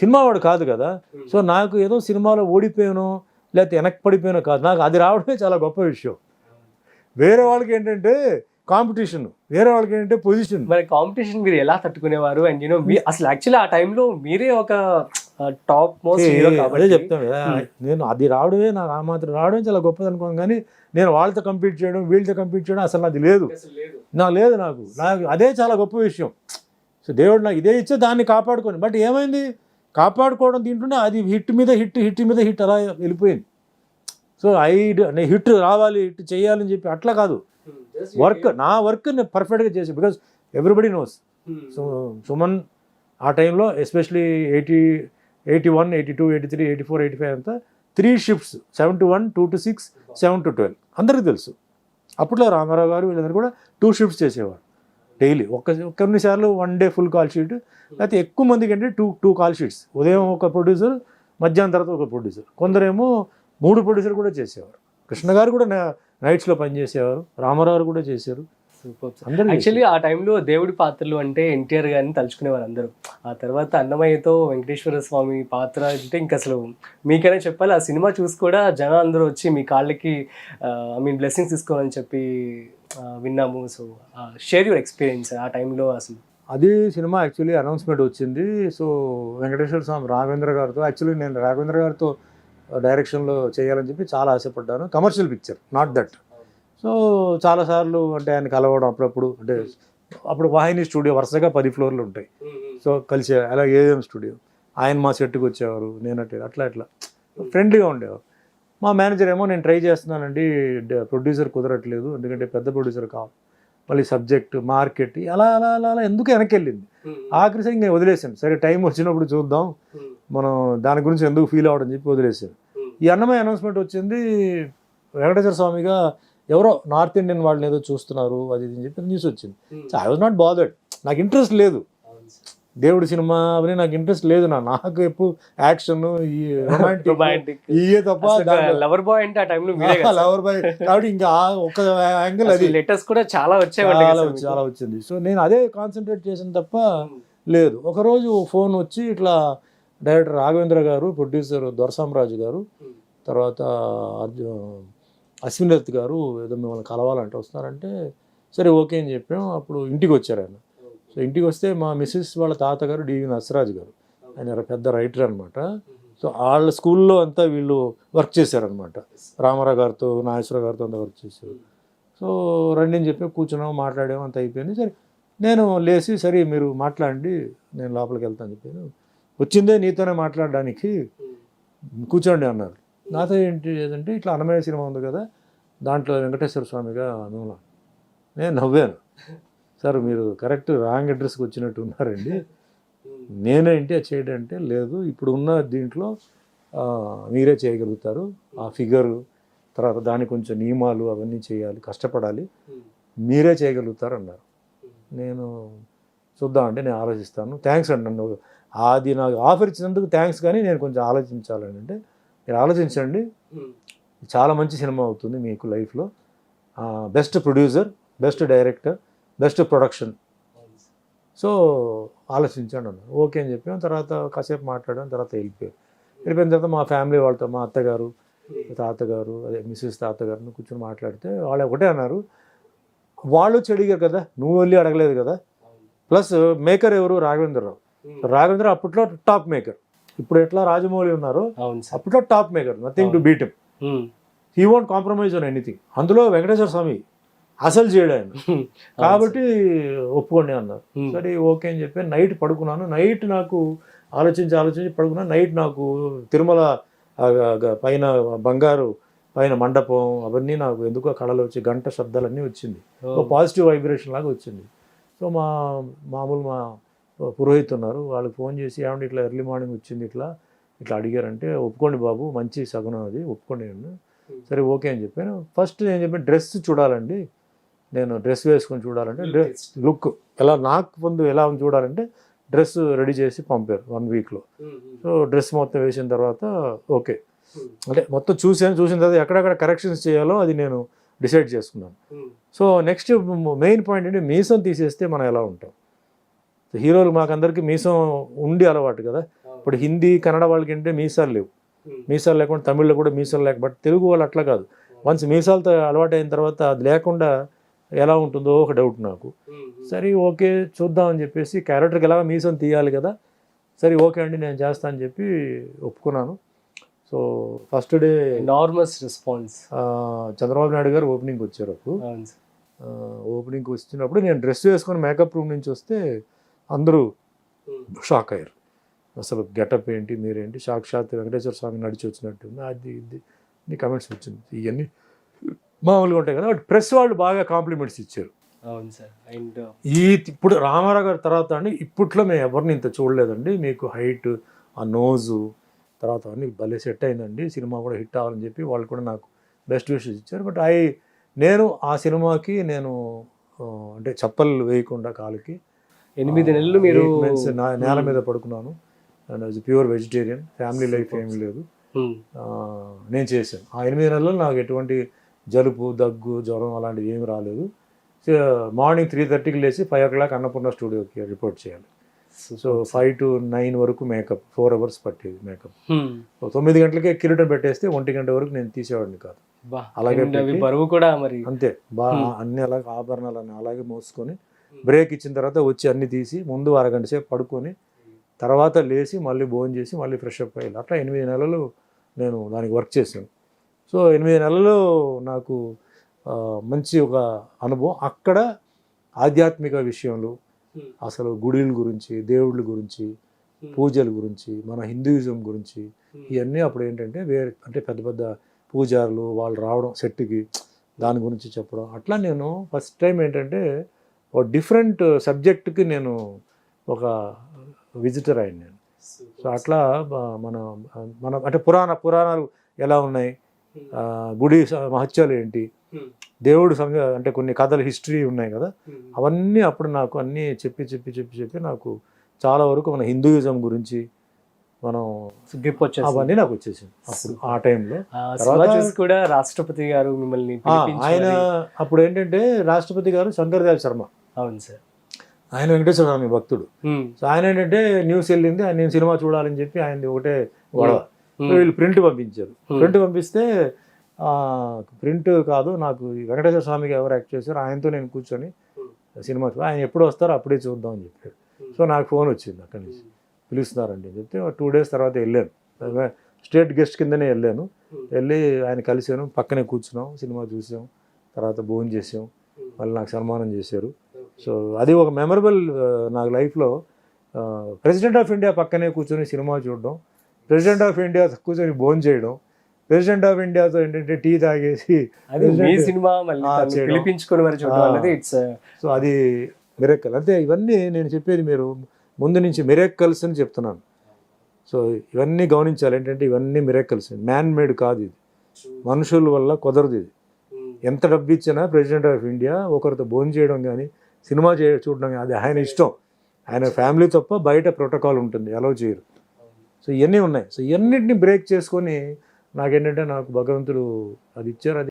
Cinema వాడు కాదు కదా. సో నాకు ఏదో సినిమాలో ఓడిపోయాను లేకపోతే వెనక్కి పడిపోయాను కాదు. నాకు అది రావడమే చాలా గొప్ప విషయం. వేరే వాళ్ళకి ఏంటంటే కాంపిటీషన్ వేరే వాళ్ళకి ఏంటంటే పొజిషన్. మరి కాంపిటీషన్ మీరు ఎలా తట్టుకునేవారు? అండ్ యూనో అసలు యాక్చువల్లీ ఆ టైంలో మీరే ఒక టాప్ మోస్ట్ హీరో అదే చెప్తాను కదా. నేను అది రావడమే నాకు ఆ మాత్రం రావడమే చాలా గొప్పది అనుకోను కానీ నేను వాళ్ళతో కంపీట్ చేయడం వీళ్ళతో కంపీట్ చేయడం అసలు అది లేదు. నాకు లేదు నాకు. నాకు అదే చాలా గొప్ప విషయం. సో దేవుడు నాకు ఇదే ఇచ్చే దాన్ని కాపాడుకొని. బట్ ఏమైంది? కాపాడుకోవడం తింటుంటే అది హిట్ మీద హిట్ హిట్ మీద హిట్ అలా వెళ్ళిపోయింది. సో ఐ నేను హిట్ రావాలి హిట్ చేయాలని చెప్పి అట్లా కాదు. వర్క్ నా వర్క్ నేను పర్ఫెక్ట్గా చేసి because everybody knows. So Suman ఆ టైంలో especially eighty eighty one eighty two eighty three eighty four eighty five అంతా three shifts seven to one two to six seven to twelve. అందరికీ తెలుసు. అప్పట్లో రామారావు గారు వీళ్ళందరూ కూడా టూ షిఫ్ట్స్ చేసేవారు. డైలీ. ఒక్క కొన్నిసార్లు one day full call sheet లేకపోతే ఎక్కువ మందికి అంటే టూ టూ కాల్ షీట్స్. ఉదయం ఒక ప్రొడ్యూసర్ మధ్యాహ్నం తర్వాత ఒక ప్రొడ్యూసర్. కొందరేమో మూడు ప్రొడ్యూసర్ కూడా చేసేవారు. కృష్ణ గారు కూడా నైట్స్లో పనిచేసేవారు రామారావు కూడా చేశారు. యాక్చువల్లీ ఆ టైంలో దేవుడి పాత్రలు అంటే ఎన్టీఆర్ గారిని తలుచుకునేవారు అందరూ ఆ తర్వాత అన్నమయ్యతో వెంకటేశ్వర స్వామి పాత్ర అంటే ఇంకా అసలు మీకైనా చెప్పాలి ఆ సినిమా చూసి కూడా జనాలు అందరూ వచ్చి మీ కాళ్ళకి ఐ మీన్ బ్లెస్సింగ్స్ తీసుకోవాలని చెప్పి విన్నాము. సో షేర్ యువర్ ఎక్స్పీరియన్స్ ఆ టైంలో అసలు. అది సినిమా యాక్చువల్లీ అనౌన్స్మెంట్ వచ్చింది. సో వెంకటేశ్వర స్వామి రాఘవేంద్ర గారితో యాక్చువల్లీ నేను రాఘవేంద్ర గారితో డైరెక్షన్లో చేయాలని చెప్పి చాలా ఆశపడ్డాను. Commercial picture not that so చాలాసార్లు అంటే ఆయన కలవడం అప్పుడప్పుడు అంటే అప్పుడు వాహిని స్టూడియో వరుసగా పది ఫ్లోర్లు ఉంటాయి. సో కలిసి అలా ఏఎం స్టూడియో. ఆయన మా సెట్కి వచ్చేవారు నేను అట్లా అట్లా అట్లా ఫ్రెండ్లీగా ఉండేవారు. మా మేనేజర్ ఏమో నేను ట్రై చేస్తున్నానండి ప్రొడ్యూసర్ కుదరట్లేదు ఎందుకంటే పెద్ద ప్రొడ్యూసర్ కావాలి. మళ్ళీ సబ్జెక్ట్ మార్కెట్ అలా అలా అలా అలా ఎందుకు వెనక్కి వెళ్ళింది ఆఖరి సరే ఇంకా వదిలేసాను సరే టైం వచ్చినప్పుడు చూద్దాం. మనం దాని గురించి ఎందుకు ఫీల్ అవ్వడం చెప్పి వదిలేసాను ఈ అన్నమయ్య అనౌన్స్మెంట్ వచ్చింది వెంకటేశ్వర స్వామిగా ఎవరో నార్త్ ఇండియన్ వాళ్ళని ఏదో చూస్తున్నారు అది ఇది అని చెప్పి న్యూస్ వచ్చింది. ఐ వాజ్ నాట్ బాదర్డ్ నాకు ఇంట్రెస్ట్ లేదు. దేవుడి సినిమా అవన్నీ నాకు ఇంట్రెస్ట్ లేదు నా. నాకు ఎప్పుడు యాక్షన్ ఈ రొమాంటిక్ రొమాంటిక్ ఇయే తప్ప లవర్ బాయ్ అంటే ఆ టైంలో మీరే కదా లవర్ బాయ్ కాబట్టి ఇంకా ఒక యాంగిల్ అది. లెటర్స్ కూడా చాలా వచ్చేవండి చాలా చాలా వచ్చింది. సో నేను అదే కాన్సన్ట్రేట్ చేసిన తప్ప లేదు. ఒకరోజు ఫోన్ వచ్చి ఇట్లా డైరెక్టర్ రాఘవేంద్ర గారు ప్రొడ్యూసర్ దొరసామరాజు గారు తర్వాత అర్జు అశ్విన్ దత్ గారు ఏదో మిమ్మల్ని కలవాలంటే వస్తున్నారంటే సరే ఓకే అని చెప్పాం. అప్పుడు ఇంటికి వచ్చారు ఆయన. సో ఇంటికి వస్తే మా మిస్సెస్ వాళ్ళ తాతగారు డివి నసరాజు గారు. ఆయన పెద్ద రైటర్ అనమాట సో వాళ్ళ స్కూల్లో అంతా వీళ్ళు వర్క్ చేశారనమాట రామారావు గారితో నాగేశ్వర గారితో అంతా వర్క్ చేశారు. సో రండి అని చెప్పి కూర్చున్నాం మాట్లాడాము అంత అయిపోయింది. సరే నేను లేచి సరే మీరు మాట్లాడండి నేను లోపలికి వెళ్తాను చెప్పాను. వచ్చిందే నీతోనే మాట్లాడడానికి. కూర్చోండి అన్నారు. నాతో ఏంటి ఏదంటే ఇట్లా అన్నమయ్య సినిమా ఉంది కదా దాంట్లో వెంకటేశ్వర స్వామిగా మిమ్మల్ని నేను నవ్వాను. సార్ మీరు కరెక్ట్ రాంగ్ అడ్రస్కి వచ్చినట్టు ఉన్నారండి నేనేంటి అది చేయడం అంటే లేదు. ఇప్పుడు ఉన్న దీంట్లో మీరే చేయగలుగుతారు. ఆ ఫిగరు తర్వాత దానికి కొంచెం నియమాలు అవన్నీ చేయాలి కష్టపడాలి. మీరే చేయగలుగుతారు అన్నారు నేను చూద్దాం అంటే నేను ఆలోచిస్తాను. థ్యాంక్స్ అండి నన్ను. అది నాకు ఆఫర్ ఇచ్చినందుకు థ్యాంక్స్ కానీ నేను కొంచెం ఆలోచించాలని అంటే మీరు ఆలోచించండి. చాలా మంచి సినిమా అవుతుంది మీకు లైఫ్లో. Best producer best director best production. So ఆలోచించాను అన్నారు ఓకే అని చెప్పాం. తర్వాత కాసేపు మాట్లాడాం. తర్వాత వెళ్ళిపోయాం. వెళ్ళిపోయిన తర్వాత మా ఫ్యామిలీ వాళ్ళతో మా అత్తగారు తాతగారు అదే మిస్సెస్ తాతగారిని కూర్చొని మాట్లాడితే వాళ్ళు ఒకటే అన్నారు. వాళ్ళు వచ్చి అడిగారు కదా నువ్వు వెళ్ళి అడగలేదు కదా. ప్లస్ మేకర్ ఎవరు? రాఘవేంద్రరావు. రాఘవేంద్ర అప్పట్లో టాప్ మేకర్. ఇప్పుడు ఎట్లా రాజమౌళి ఉన్నారు? అప్పట్లో top maker nothing to beat he won't compromise on anything అందులో వెంకటేశ్వర స్వామి అసలు చేయడు ఆయన కాబట్టి ఒప్పుకోండి అన్నారు. సరే ఓకే అని చెప్పి నైట్ పడుకున్నాను. నైట్ నాకు ఆలోచించి ఆలోచించి పడుకున్నాను. నైట్ నాకు తిరుమల పైన బంగారు పైన మండపం అవన్నీ నాకు ఎందుకో కళలు వచ్చి గంట శబ్దాలన్నీ వచ్చింది. ఒక పాజిటివ్ వైబ్రేషన్ లాగా వచ్చింది. సో మా మామూలు మా పురోహిత్ ఉన్నారు వాళ్ళకి ఫోన్ చేసి ఏమంటే ఇట్లా ఎర్లీ మార్నింగ్ వచ్చింది ఇట్లా? ఇట్లా అడిగారంటే ఒప్పుకోండి బాబు మంచి సగుణం అది ఒప్పుకోండి అన్నాను సరే ఓకే అని చెప్పాను. ఫస్ట్ నేను చెప్పాను డ్రెస్ చూడాలండి. నేను డ్రెస్ వేసుకొని చూడాలంటే డ్రెస్ లుక్ ఎలా నాకు ముందు ఎలా చూడాలంటే డ్రెస్ రెడీ చేసి పంపారు వన్ వీక్లో. సో డ్రెస్ మొత్తం వేసిన తర్వాత ఓకే. అంటే మొత్తం చూసాను చూసిన తర్వాత ఎక్కడెక్కడ కరెక్షన్స్ చేయాలో అది నేను డిసైడ్ చేసుకున్నాను. సో నెక్స్ట్ మెయిన్ పాయింట్ ఏంటి మీసం తీసేస్తే మనం ఎలా ఉంటాం? హీరోలు మాకందరికి మీసం ఉండి అలవాటు కదా. ఇప్పుడు హిందీ కన్నడ వాళ్ళకి అంటే మీసాలు లేవు. మీసాలు లేకుండా తమిళ్ళో కూడా మీసాలు లేక బట్ తెలుగు వాళ్ళు అట్లా కాదు. వన్స్ మీసాలతో అలవాటు అయిన తర్వాత అది లేకుండా ఎలా ఉంటుందో ఒక డౌట్ నాకు. సరే ఓకే చూద్దాం అని చెప్పేసి క్యారెక్టర్కి ఎలాగ మీసం తీయాలి కదా. సరే ఓకే అండి నేను చేస్తా అని చెప్పి ఒప్పుకున్నాను. So first day enormous response Chandrababu Naidu garu ఓపెనింగ్కి వచ్చారు అప్పుడు. ఓపెనింగ్కి వచ్చినప్పుడు నేను డ్రెస్ వేసుకొని మేకప్ రూమ్ నుంచి వస్తే అందరూ షాక్ అయ్యారు అసలు గెటప్ ఏంటి మీరేంటి? సాక్షాత్ వెంకటేశ్వర స్వామి నడిచి వచ్చినట్టుంది. అది ఇది. నీ కమెంట్స్ వచ్చింది. ఇవన్నీ మామూలుగా ఉంటాయి కదా. బట్ ప్రెస్ వాళ్ళు బాగా కాంప్లిమెంట్స్ ఇచ్చారు. అవును సార్. అండ్ ఈ ఇప్పుడు రామారావు గారి తర్వాత అండి ఇప్పట్లో మేము ఎవరిని ఇంత చూడలేదండి. మీకు హైట్ ఆ నోజు తర్వాత అన్ని భలే సెట్ అయిందండి. సినిమా కూడా హిట్ అవ్వాలని చెప్పి వాళ్ళు కూడా నాకు బెస్ట్ విషెస్ ఇచ్చారు. బట్ ఐ నేను ఆ సినిమాకి నేను అంటే చప్పలు వేయకుండా కాలుకి ఎనిమిది నెలలు మీరు నేల మీద పడుకున్నాను. And pure vegetarian family life ఏమీ లేదు. నేను చేశాను. ఆ ఎనిమిది నెలలు నాకు ఎటువంటి జలుబు దగ్గు జ్వరం అలాంటివి ఏమి రాలేదు. మార్నింగ్ త్రీ థర్టీకి లేచి ఫైవ్ ఓ క్లాక్ అన్నపూర్ణ స్టూడియోకి రిపోర్ట్ చేయాలి. సో ఫైవ్ టు నైన్ వరకు మేకప్ ఫోర్ అవర్స్ పట్టేది మేకప్. తొమ్మిది గంటలకే కిరీటం పెట్టేస్తే ఒంటి గంట వరకు నేను తీసేవాడిని కాదు. అలాగే బరువు కూడా మరి. అంతే. బాగా అన్ని అలాగే ఆభరణాలన్నీ అలాగే మోసుకొని బ్రేక్ ఇచ్చిన తర్వాత వచ్చి అన్ని తీసి ముందు అరగంట సేపు పడుకొని తర్వాత లేచి మళ్ళీ భోజనం చేసి మళ్ళీ ఫ్రెష్ అప్ అయ్యాలి అట్లా ఎనిమిది నెలలు నేను దానికి వర్క్ చేశాను. సో ఎనిమిది నెలలు నాకు మంచి ఒక అనుభవం. అక్కడ ఆధ్యాత్మిక విషయంలో అసలు గుడిల గురించి దేవుళ్ళ గురించి పూజల గురించి మన హిందూయిజం గురించి ఇవన్నీ అప్పుడు ఏంటంటే వేరే అంటే పెద్ద పెద్ద పూజారులు వాళ్ళు రావడం సెట్కి దాని గురించి చెప్పడం. అట్లా నేను ఫస్ట్ టైం ఏంటంటే ఒక డిఫరెంట్ సబ్జెక్ట్కి నేను ఒక విజిటర్ అయ్యాను నేను. సో అట్లా మన మన అంటే పురాణ పురాణాలు ఎలా ఉన్నాయి? ఆ, గుడి మహత్యాలు ఏంటి? దేవుడు సంగ అంటే కొన్ని కథలు హిస్టరీ ఉన్నాయి కదా? అవన్నీ అప్పుడు నాకు అన్నీ చెప్పి చెప్పి చెప్పి చెప్పి నాకు చాలా వరకు మన హిందూయిజం గురించి మనం గ్రిప్ వచ్చేసి అవన్నీ నాకు వచ్చేసింది అప్పుడు ఆ టైంలో. కూడా రాష్ట్రపతి గారు మిమ్మల్ని ఆయన అప్పుడు ఏంటంటే రాష్ట్రపతి గారు శంకర్దేవ్ శర్మ. అవును సార్. ఆయన వెంకటేశ్వర స్వామి భక్తుడు. సో ఆయన ఏంటంటే న్యూస్ వెళ్ళింది ఆయన నేను సినిమా చూడాలని చెప్పి ఆయనది ఒకటే గొడవ. వీళ్ళు ప్రింట్ పంపించారు. ప్రింట్ పంపిస్తే ప్రింట్ కాదు నాకు వెంకటేశ్వర స్వామికి ఎవరు యాక్ట్ చేశారు ఆయనతో నేను కూర్చొని సినిమా ఆయన ఎప్పుడు వస్తారో అప్పుడే చూద్దాం అని చెప్పారు సో నాకు ఫోన్ వచ్చింది అక్కడి నుంచి. పిలుస్తున్నారండి అని చెప్తే టూ డేస్ తర్వాత వెళ్ళాను. స్టేట్ గెస్ట్ కిందనే వెళ్ళాను. వెళ్ళి ఆయన కలిశాను పక్కనే కూర్చున్నాం సినిమా చూసాం తర్వాత భోజనం చేసాం. మళ్ళీ నాకు సన్మానం చేశారు. సో అది ఒక మెమరబుల్ నాకు లైఫ్లో ప్రెసిడెంట్ ఆఫ్ ఇండియా పక్కనే కూర్చొని సినిమా చూడడం ప్రెసిడెంట్ ఆఫ్ ఇండియా కూర్చొని భోజనం చేయడం ప్రెసిడెంట్ ఆఫ్ ఇండియాతో ఏంటంటే టీ తాగేసి సినిమా ఇట్స్ సో అది మిరెక్కల్ అంతే ఇవన్నీ నేను చెప్పేది మీరు ముందు నుంచి మిరెక్కల్స్ అని చెప్తున్నాను. సో ఇవన్నీ గమనించాలి. ఏంటంటే ఇవన్నీ మిరెక్కల్స్ మ్యాన్ మేడ్ కాదు ఇది. మనుషుల వల్ల కుదరదు ఇది. ఎంత డబ్బు ఇచ్చినా ప్రెసిడెంట్ ఆఫ్ ఇండియా ఒకరితో భోజనం చేయడం కానీ సినిమా చే చూడడం అది ఆయన ఇష్టం. ఆయన ఫ్యామిలీ తప్ప బయట ప్రోటోకాల్ ఉంటుంది అలౌ చేయరు. సో ఇవన్నీ ఉన్నాయి. సో ఇవన్నిటిని బ్రేక్ చేసుకొని నాకేంటంటే నాకు భగవంతుడు అది ఇచ్చారు అది